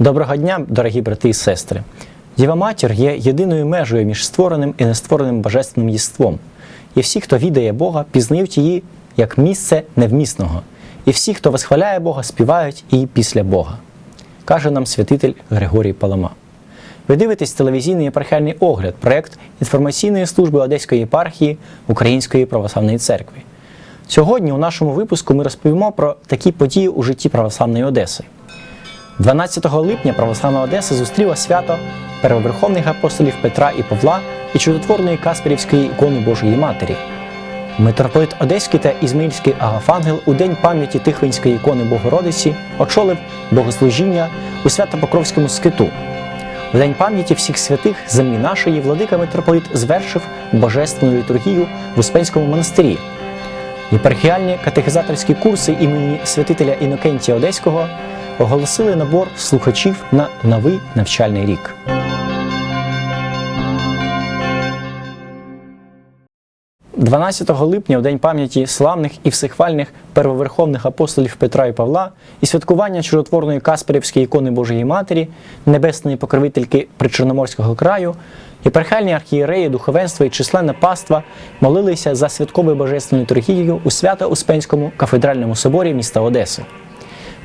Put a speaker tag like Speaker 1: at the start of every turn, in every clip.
Speaker 1: Доброго дня, дорогі брати і сестри. Діва матір є єдиною межею між створеним і нествореним божественним єством. І всі, хто відає Бога, пізнають її як місце невмісного. І всі, хто восхваляє Бога, співають її після Бога, каже нам святитель Григорій Палама. Ви дивитесь телевізійний єпархіальний огляд, проект інформаційної служби Одеської єпархії Української православної церкви. Сьогодні у нашому випуску ми розповімо про такі події у житті православної Одеси. 12 липня православна Одеса зустріла свято первоверховних апостолів Петра і Павла і чудотворної Касперівської ікони Божої Матері. Митрополит Одеський та Ізмаїльський Агафангел у день пам'яті Тихвинської ікони Богородиці очолив богослужіння у Свято-Покровському скиту. В день пам'яті всіх святих землі нашої владика митрополит звершив божественну літургію в Успенському монастирі. Єпархіальні катехизаторські курси імені святителя Інокентія Одеського оголосили набор слухачів на новий навчальний рік. – 12 липня, у день пам'яті славних і всехвальних первоверховних апостолів Петра і Павла і святкування чудотворної Касперівської ікони Божої Матері, небесної покровительки Причорноморського краю, єпархіальні архієреї, духовенство і численне паства молилися за святковою божественною літургією у Свято-Успенському кафедральному соборі міста Одеси.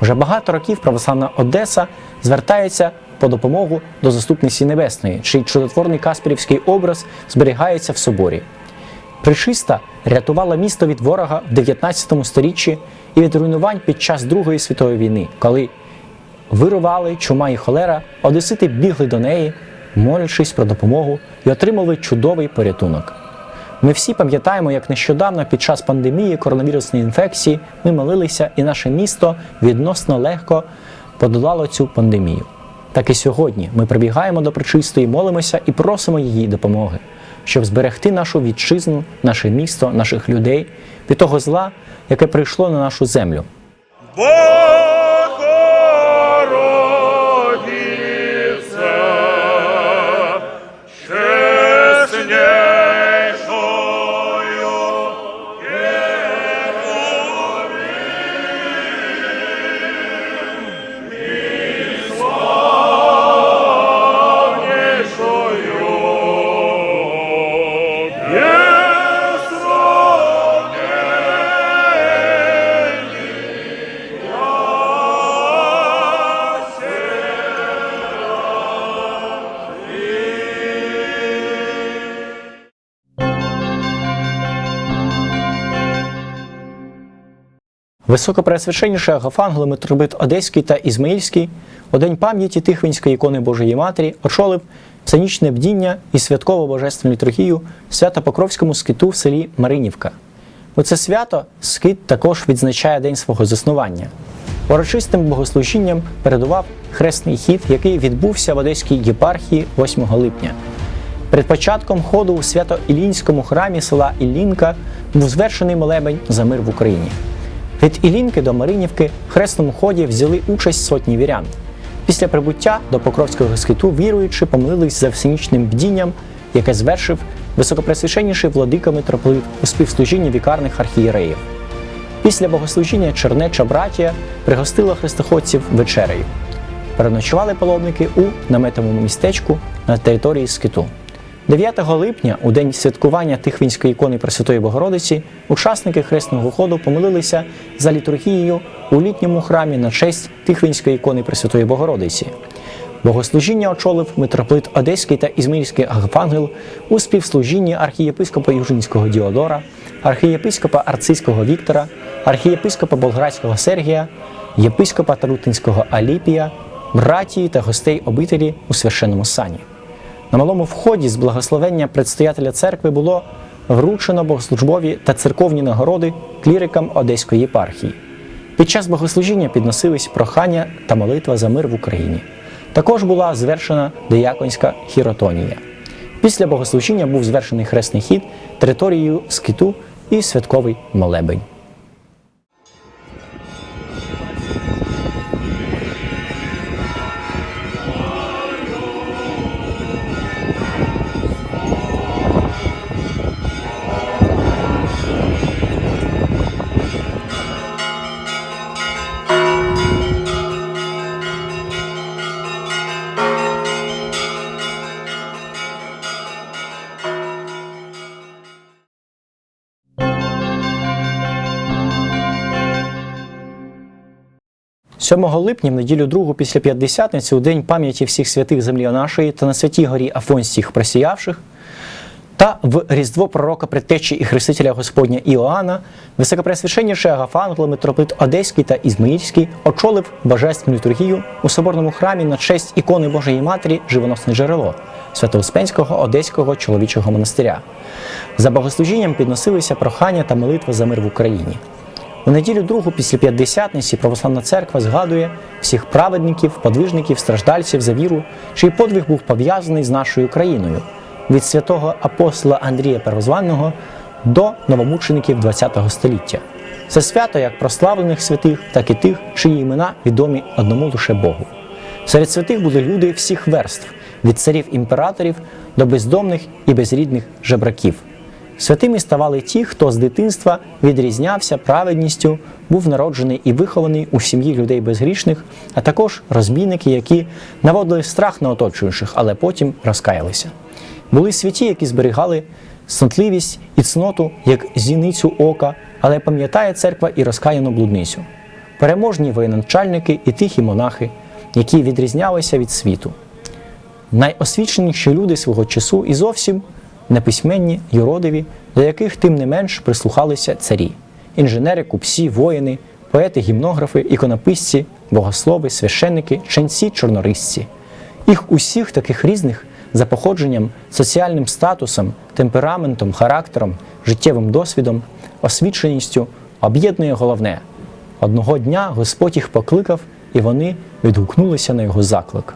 Speaker 1: Вже багато років православна Одеса звертається по допомогу до заступниці Небесної, чий чудотворний Касперівський образ зберігається в соборі. Причиста рятувала місто від ворога в 19 сторіччі і від руйнувань під час Другої світової війни, коли вирували чума і холера, одесити бігли до неї, молячись про допомогу і отримали чудовий порятунок. Ми всі пам'ятаємо, як нещодавно під час пандемії коронавірусної інфекції ми молилися, і наше місто відносно легко подолало цю пандемію. Так і сьогодні ми прибігаємо до причистої, молимося і просимо її допомоги, щоб зберегти нашу вітчизну, наше місто, наших людей від того зла, яке прийшло на нашу землю.
Speaker 2: Богородице,
Speaker 1: Високопреосвященніший Агафангел, митрополит Одеський та Ізмаїльський у день пам'яті Тихвинської ікони Божої Матері очолив всенічне бдіння і святково божественну літургію в Свято-Покровському скиту в селі Маринівка. У це свято скит також відзначає день свого заснування. Урочистим богослужінням передував хресний хід, який відбувся в Одеській єпархії 8 липня. Перед початком ходу у свято-Ілінському храмі села Іллінка був звершений молебень за мир в Україні. Від Ілінки до Маринівки в хресному ході взяли участь сотні вірян. Після прибуття до Покровського скиту віруючи помилились за всенічним бдінням, яке звершив високопресвященніший владика митрополит у співслужінні вікарних архієреїв. Після богослужіння чернеча братія пригостила хрестоходців вечерею. Переночували паломники у наметовому містечку на території скиту. 9 липня, у день святкування Тихвінської ікони Пресвятої Богородиці, учасники хресного ходу помилилися за літургією у літньому храмі на честь Тихвінської ікони Пресвятої Богородиці. Богослужіння очолив митрополит Одеський та Ізмаїльський Агафангел у співслужінні архієпископа Южинського Діодора, архієпископа Арцизького Віктора, архієпископа Болградського Сергія, єпископа Тарутинського Аліпія, братії та гостей обителі у священному сані. На малому вході з благословення предстоятеля церкви було вручено богослужбові та церковні нагороди клірикам Одеської єпархії. Під час богослужіння підносились прохання та молитва за мир в Україні. Також була звершена дияконська хіротонія. Після богослужіння був звершений хресний хід територією скиту і святковий молебень. 7 липня, в неділю другу після П'ятдесятниці, у день пам'яті всіх святих землі нашої та на святій горі Афонських просіявших, та в Різдво пророка предтечі і хрестителя Господня Іоанна, високопресвященніший Агафангел, митрополит Одеський та Ізмаїльський очолив божественну літургію у соборному храмі на честь ікони Божої Матері Живоносне джерело Святоуспенського Одеського чоловічого монастиря. За богослужінням підносилися прохання та молитва за мир в Україні. У неділю другу після п'ятдесятниці православна церква згадує всіх праведників, подвижників, страждальців за віру, чий подвиг був пов'язаний з нашою країною від святого апостола Андрія Первозванного до новомучеників ХХ століття. Це свято як прославлених святих, так і тих, чиї імена відомі одному лише Богу. Серед святих були люди всіх верств, від царів імператорів до бездомних і безрідних жебраків. Святими ставали ті, хто з дитинства відрізнявся праведністю, був народжений і вихований у сім'ї людей безгрішних, а також розбійники, які наводили страх на оточуючих, але потім розкаялися. Були святі, які зберігали снотливість і цноту як зіницю ока, але пам'ятає церква і розкаяну блудницю. Переможні воєначальники і тихі монахи, які відрізнялися від світу найосвіченіші люди свого часу і зовсім неписьменні, юродиві, до яких тим не менш прислухалися царі, інженери, купці, воїни, поети, гімнографи, іконописці, богослови, священники, ченці, чорнорисці. Їх усіх таких різних за походженням, соціальним статусом, темпераментом, характером, життєвим досвідом, освіченістю об'єднує головне. Одного дня Господь їх покликав, і вони відгукнулися на його заклик.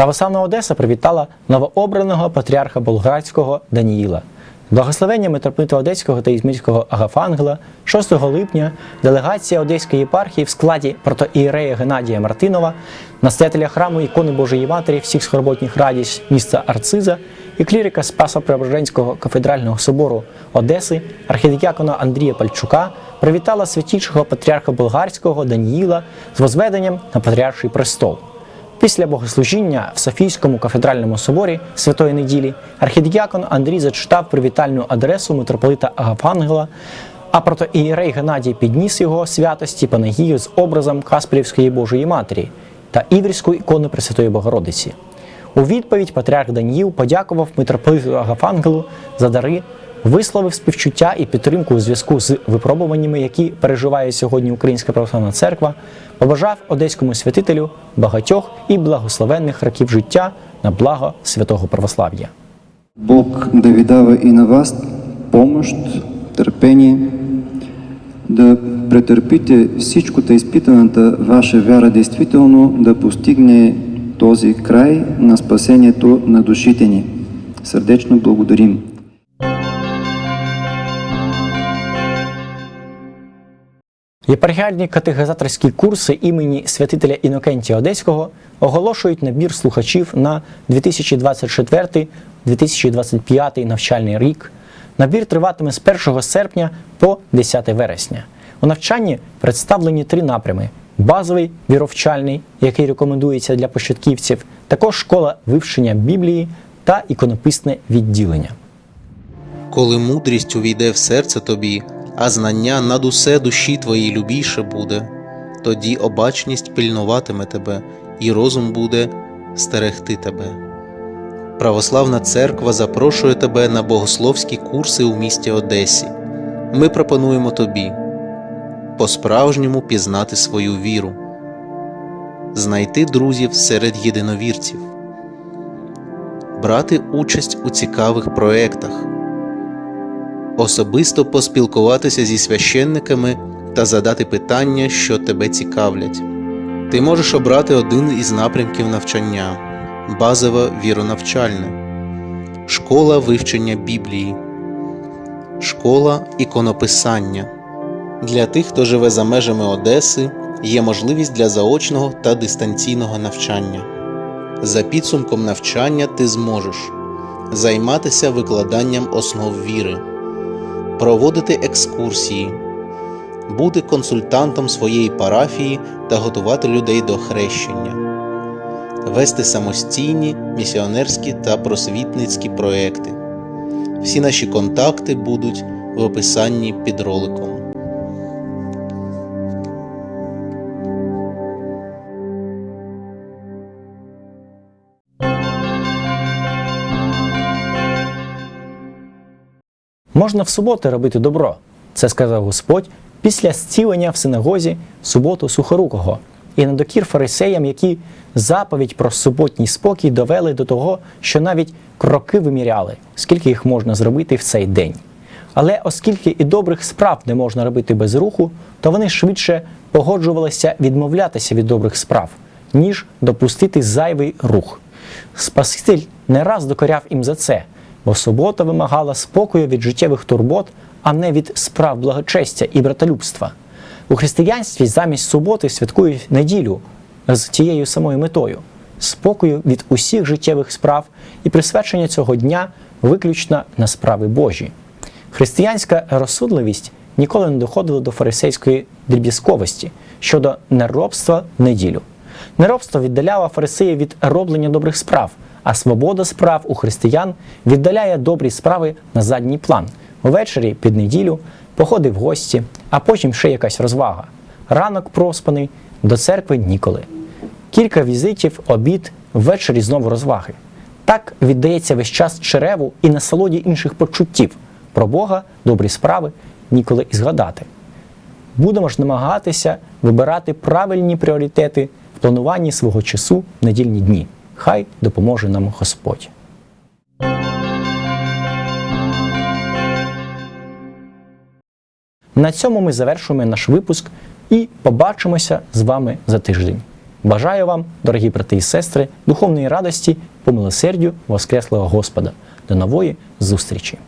Speaker 1: Православна Одеса привітала новообраного патріарха Болградського Даніїла. Благословення митрополита Одеського та Ізмільського Агафангела 6 липня делегація Одеської єпархії в складі протоієрея Геннадія Мартинова, настоятеля храму ікони Божої Матері всіх скорботніх радість міста Арциза і клірика Спаса Преображенського кафедрального собору Одеси, архідіякона Андрія Пальчука привітала святішого патріарха Болгарського Даніїла з возведенням на патріарший престол. Після богослужіння в Софійському кафедральному соборі Святої неділі архідіякон Андрій зачитав привітальну адресу митрополита Агафангела, а протоієрей Геннадій підніс його святості Панагію з образом Каспрівської Божої Матері та Іврівської ікони Пресвятої Богородиці. У відповідь патріарх Даніїл подякував митрополиту Агафангелу за дари, висловив співчуття і підтримку у зв'язку з випробуваннями, які переживає сьогодні Українська православна церква, побажав одеському святителю багатьох і благословенних років життя на благо святого православ'я.
Speaker 3: Бог да ви дава и на вас помощ, търпение, да претърпите всичкото изпитаната ваша вяра действително да постигне този край на спасението на душите ни. Сърдечно благодарим.
Speaker 1: Єпархіальні катехизаторські курси імені святителя Інокентія Одеського оголошують набір слухачів на 2024-2025 навчальний рік. Набір триватиме з 1 серпня по 10 вересня. У навчанні представлені три напрями: базовий віровчальний, який рекомендується для початківців, також школа вивчення Біблії та іконописне відділення.
Speaker 4: Коли мудрість увійде в серце тобі, а знання над усе душі твоїй любіше буде, тоді обачність пильнуватиме тебе, і розум буде стерегти тебе. Православна церква запрошує тебе на богословські курси у місті Одесі. Ми пропонуємо тобі по-справжньому пізнати свою віру, знайти друзів серед єдиновірців, брати участь у цікавих проєктах, особисто поспілкуватися зі священниками та задати питання, що тебе цікавлять. Ти можеш обрати один із напрямків навчання базове віронавчальне, школа вивчення Біблії, школа іконописання. Для тих, хто живе за межами Одеси, є можливість для заочного та дистанційного навчання. За підсумком навчання ти зможеш займатися викладанням основ віри, проводити екскурсії, бути консультантом своєї парафії та готувати людей до хрещення, вести самостійні місіонерські та просвітницькі проекти. Всі наші контакти будуть в описанні під роликом.
Speaker 1: Можна в суботи робити добро, це сказав Господь після зцілення в синагозі суботу сухорукого, і на докір фарисеям, які заповідь про суботній спокій довели до того, що навіть кроки виміряли, скільки їх можна зробити в цей день. Але оскільки і добрих справ не можна робити без руху, то вони швидше погоджувалися відмовлятися від добрих справ, ніж допустити зайвий рух. Спаситель не раз докоряв їм за це, бо субота вимагала спокою від життєвих турбот, а не від справ благочестя і братолюбства. У християнстві замість суботи святкують неділю з тією самою метою спокою від усіх життєвих справ і присвячення цього дня виключно на справи Божі. Християнська розсудливість ніколи не доходила до фарисейської дріб'язковості щодо неробства в неділю. Неробство віддаляло фарисеїв від роблення добрих справ, а свобода справ у християн віддаляє добрі справи на задній план. Увечері під неділю походи в гості, а потім ще якась розвага. Ранок проспаний, до церкви ніколи. Кілька візитів, обід, ввечері знову розваги. Так віддається весь час череву і насолоді інших почуттів. Про Бога, добрі справи ніколи і згадати. Будемо ж намагатися вибирати правильні пріоритети в плануванні свого часу в недільні дні. Хай допоможе нам Господь. На цьому ми завершуємо наш випуск і побачимося з вами за тиждень. Бажаю вам, дорогі брати і сестри, духовної радості по милосердю Воскреслого Господа. До нової зустрічі!